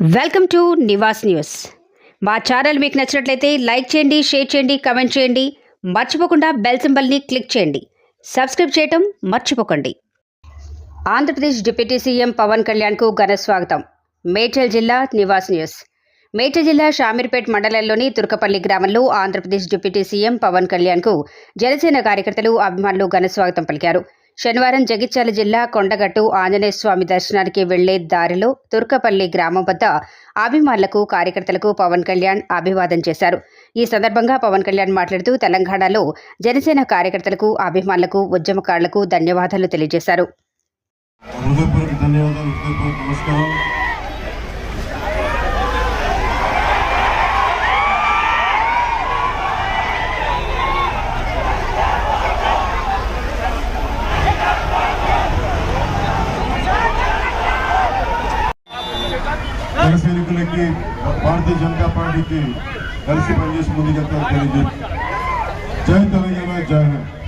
Welcome to Nivas news. మా channel మీకు నచ్చినట్లయితే లైక్ చేయండి షేర్ చేయండి కమెంట్ చేయండి. మర్చిపోకుండా బెల్ సింబల్ని క్లిక్ చేయండి. సబ్స్క్రైబ్ చేయటం మర్చిపోకండి. ఆంధ్రప్రదేశ్ డిప్యూటీ సీఎం పవన్ కళ్యాణ్కు ఘన స్వాగతం. మేడ్చల్ జిల్లా నివాస్ న్యూస్. మేడ్చల్ జిల్లా షామీర్పేట్ మండలంలోని తుర్కపల్లి గ్రామంలో ఆంధ్రప్రదేశ్ డిప్యూటీ సీఎం పవన్ కళ్యాణ్కు జనసేన కార్యకర్తలు అభిమానులు ఘన స్వాగతం పలికారు. శనివారం జగిత్యాల జిల్లా కొండగట్టు ఆంజనేయస్వామి దర్శనానికి వెళ్ళే దారిలో తుర్కపల్లి గ్రామం వద్ద అభిమానులకు కార్యకర్తలకు పవన్ కళ్యాణ్ అభివాదం చేశారు. ఈ సందర్భంగా పవన్ కళ్యాణ్ మాట్లాడుతూ తెలంగాణలో జనసేన కార్యకర్తలకు అభిమానులకు ఉద్యమకారులకు ధన్యవాదాలు తెలియజేశారు. హృదయపూర్వక ధన్యవాదాలు హృదయపూర్వక నమస్కారం జన సైనికులకి భారతీయ జనతా పార్టీకి కలిసి పనిచేసి ముందుకెళ్తారు తెలియజేసి జై తెలంగాణ జై హింద్